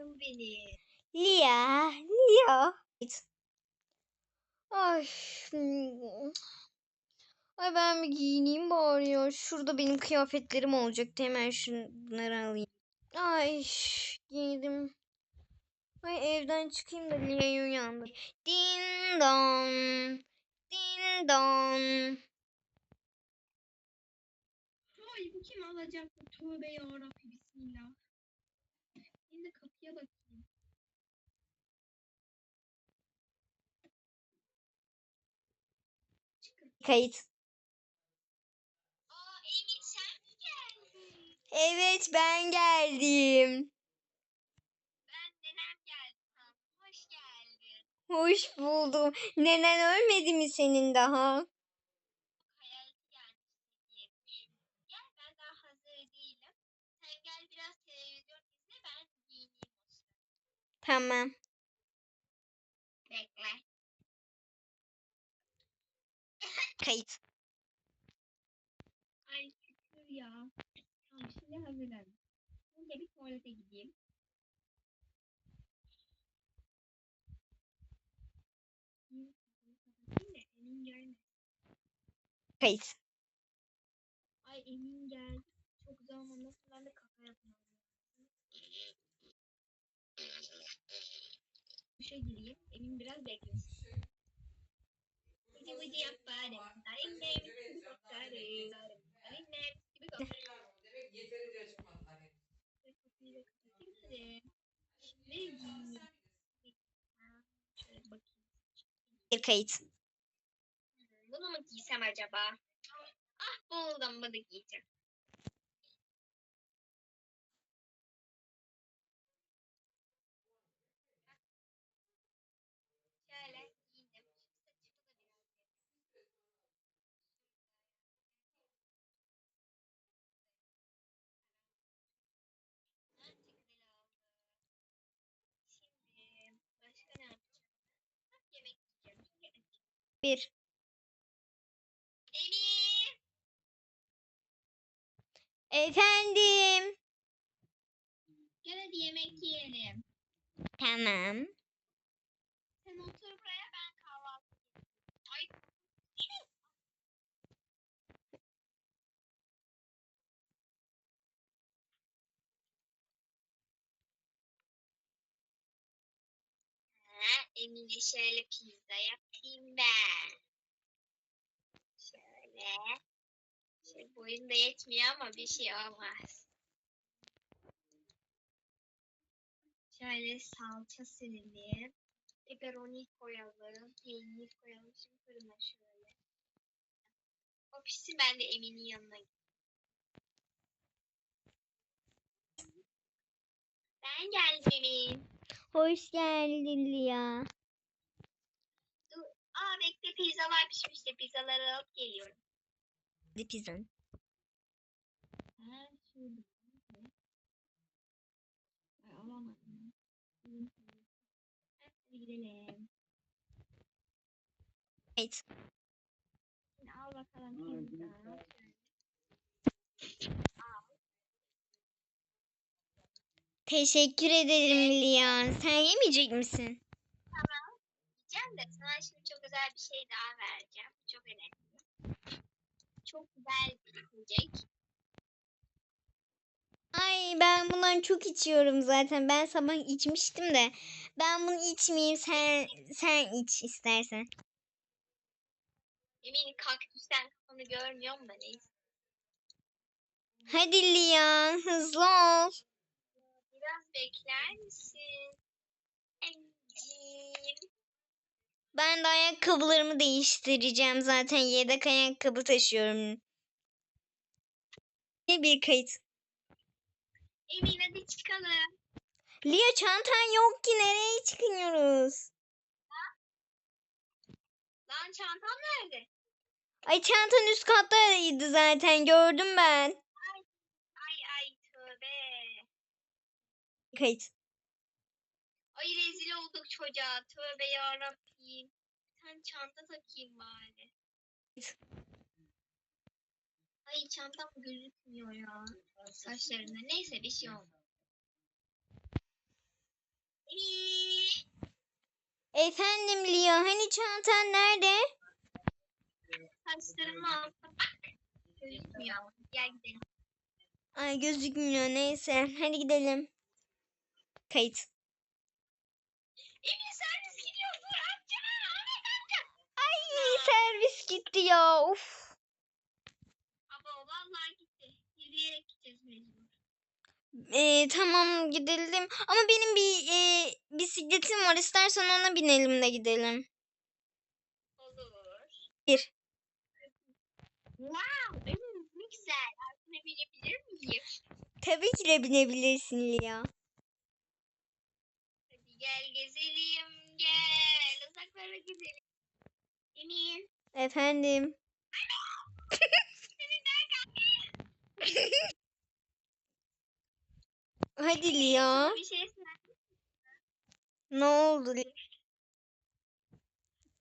canım benim. Lia, Lia. Ay. Ay ben bir giyineyim bari ya. Şurada benim kıyafetlerim olacaktı. Hemen şunları alayım. Ay giydim. Ay evden çıkayım da Lia'yı uyandır. Din don. Din don. Ay bu kim alacak? Tövbe yarabbim bismillah. Kapıya bakayım. Kayıt. Aa Emin sen mi geldin? Evet ben geldim. Ben nenem geldim. Hoş geldin. Hoş buldum. Nenen ölmedi mi senin daha? Hayaleti gelmişsin diye düşündüm. Gel ben daha hazır değilim. Sen gel biraz televizyon izle ben giyineyim o sırada. Tamam. Bekle. Kayıt. Ay şükür ya. Tamam şimdi hazırlandım. Şimdi bir tuvalete gideyim. Kayıt. Ay Emin geldi. Çok zaman nasıl ben de kaka yapmam lazım. Duşa gireyim. Emin biraz beklesin. Vıcı vıcı yaparım. Annem gibi kokarım. Annem gibi kokarım. Demek yeterince çıkmadı hani. Şimdi giyineyim. Şöyle bakayım. Bir kayıt. Bunu mu giysem acaba? Ah buldum bunu giyeceğim. Şöyle giyindim. Şu saçımı da biraz yapayım. Bence güzel oldu. Şimdi başka ne yapacağım? Bak yemek yiyeceğim. Çünkü açım. Bir. Emir! Efendim. Gel hadi yemek yiyelim. Tamam. Sen otur buraya ben kahvaltı yapayım. Ay. Ha, Emine şöyle pizza yapayım ben. Şöyle. Şey, boyun da yetmiyor ama bir şey olmaz. Şöyle salça sürelim. Pepperoni koyalım. Peynir koyalım. Şimdi fırına şöyle. O pişsin ben de Emin'in yanına gideyim. Ben geldim Emin. Hoş geldin Lia. Dur. Aa bekle pizzalar pişmişti. Pizzaları alıp geliyorum. Bir pizzan. Ay alamadım. Hadi gidelim. Şimdi al bakalım pizza. Teşekkür ederim Lia. Sen yemeyecek misin? Diyeceğim de sana şimdi çok özel bir şey daha vereceğim. Çok önemli. Çok güzel bir yiyecek. Ay ben bundan çok içiyorum zaten. Ben sabah içmiştim de. Ben bunu içmeyeyim sen sen iç istersen. Eminim kaktüsten kafanı görmüyorum da neyse. Hadi Lia hızlı ol. Biraz bekler misin? Emciğim. Ben de ayakkabılarımı değiştireceğim zaten. Yedek ayakkabı taşıyorum. Bir kayıt. Emin hadi çıkalım. Lia çantan yok ki nereye çıkıyoruz? Lan çantam nerede? Ay çantan üst kattaydı zaten gördüm ben. Ay ay tövbe. Kayıt. Ay rezil olduk çocuğa. Tövbe yarabbim. Sen çanta takayım bari. Ay çantam gözükmüyor ya. Saçlarında. Neyse bir şey olmaz. Emir. Efendim Lia hani çantan nerede? Saçlarımın altına bak. Gözükmüyor. Gel gidelim. Ay gözükmüyor neyse hadi gidelim. Kayıt. Emir servis gidiyor. Dur amca. Ahmet amca. Ay servis gitti ya of. Ama vallahi gitti. Yürüyerek gideceğiz mecbur. Ee, tamam gidelim ama benim bir e, bisikletim var istersen ona binelim de gidelim. Olur. Bir. Wow. Ne güzel. Altına binebilir miyim? Tabii ki de binebilirsin Lia. Gel gezelim. Gel. Uzaklara gidelim. Emir. Efendim. Hadi Lia. Bir şey. Ne oldu? Lia?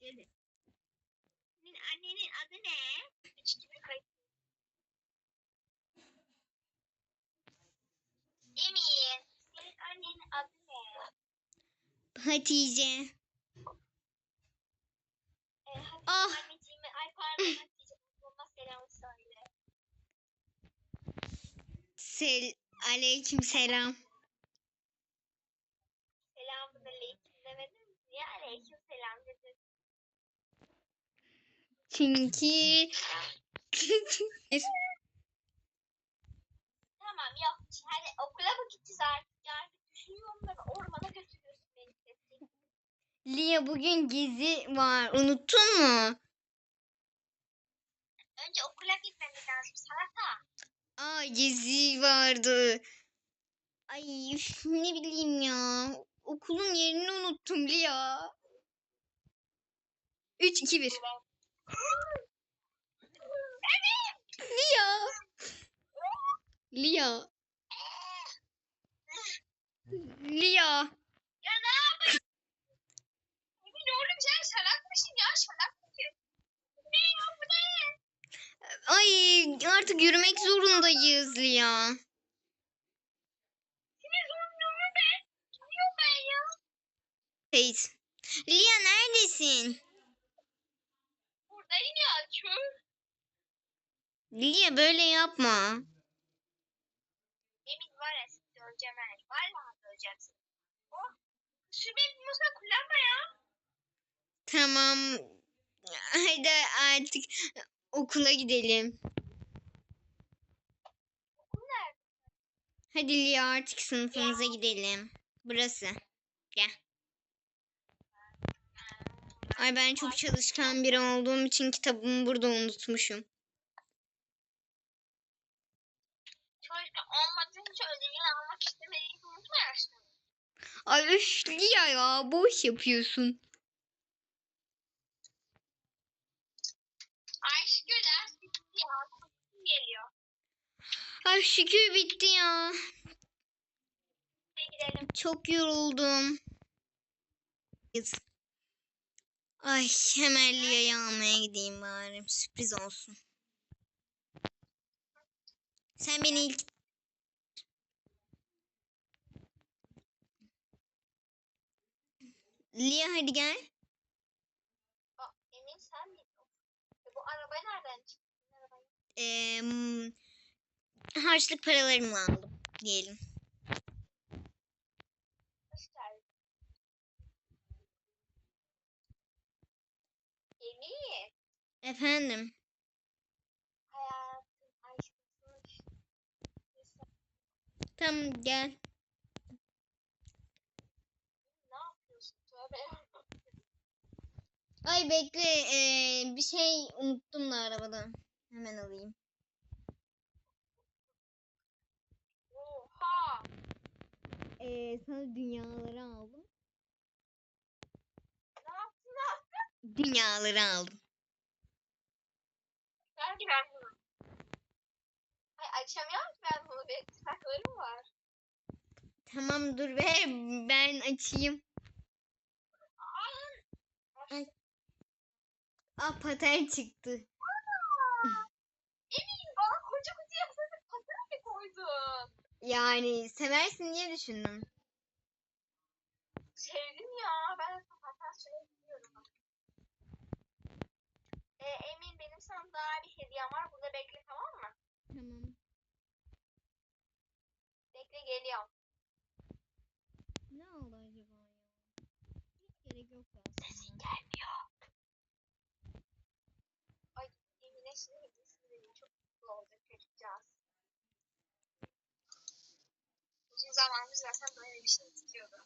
Gelin. Senin annenin adı ne? Üç gibi kayıt. Emir. Senin annenin adı ne? Hatice. Ee, Ah. anneciğime, ay pardon Hatice. Babama selam söyle. Sel Aleyküm selam. Selamun aleyküm demedin mi? Niye aleyküm selam dedin? Çünkü Tamam yok. Hadi okula mı gideceğiz? Artık Lia bugün gezi var. Unuttun mu? Önce okula gitmemiz lazım salata. Aa gezi vardı. Ay ne bileyim ya. Okulun yerini unuttum Lia. 3 2 1. Lia. Lia. Lia. Ya ne yapayım? Emin oğlum sen salak mısın ya salak mısın? Ne ya bu ne? Ay artık yürümek zorundayız ya. Kayıt. Lia neredesin? Buradayım ya çöl. Lia böyle yapma. Emin var ya seni döveceğim ben. Vallahi döveceğim seni. Oh. Benim masa kullanma ya. Tamam. Hadi artık okula gidelim. Okul nerede? Hadi Lia artık sınıfımıza gidelim. Burası. Gel. Ay ben çok çalışkan biri olduğum için kitabımı burada unutmuşum. Çocuk olmadığın için ödevini almak istemediğini unutmayasın. Ay üf Lia ya boş yapıyorsun. Ay şükür ders bitti ya. Uykum geliyor. Ay şükür bitti ya. Gidelim. Çok yoruldum. Ay hemen Lia'yı almaya gideyim bari. Sürpriz olsun. Sen beni ilk... Lia hadi gel. Emin sen miydin? E, bu araba nereden çıktı? Ee, harçlık paralarımla aldım diyelim. Emir. Efendim. Tamam gel. Ay bekle. ee, bir şey unuttum da arabada. Hemen alayım. Ee, sana dünyaları aldım. Ne yaptın? Ne yaptın? Dünyaları aldım. Ki ben bunu. Ay açamıyorum ki ben bunu. Benim tırnaklarım var. Tamam dur ver ben açayım. Ay. Ah paten çıktı. Yani seversin diye düşündüm. Sevdim ya. Ben zaten söyleyebiliyorum. Ee, Emin benim sana daha bir hediyem var. Burada bekle tamam mı? Tamam. Bekle geliyorum. Ne oldu acaba ya? Hiç gerek yok aslında. Sesin gelmiyor. Zamandır zaten böyle bir şey istiyordu.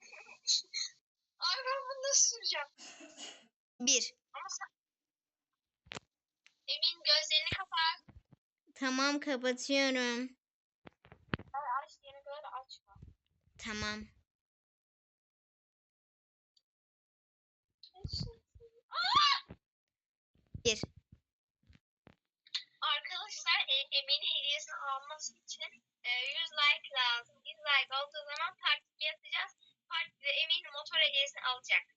Ay ben bunu nasıl süreceğim? Bir. Ama sen... Emin gözlerini kapat. Tamam kapatıyorum. Ay aç diyene kadar açma. Tamam. Bir. Arkadaşlar e, Emin'in alması için e, 100 like lazım. 100 like olduğu zaman partiye atacağız. Partide Emin motor hediyesini alacak.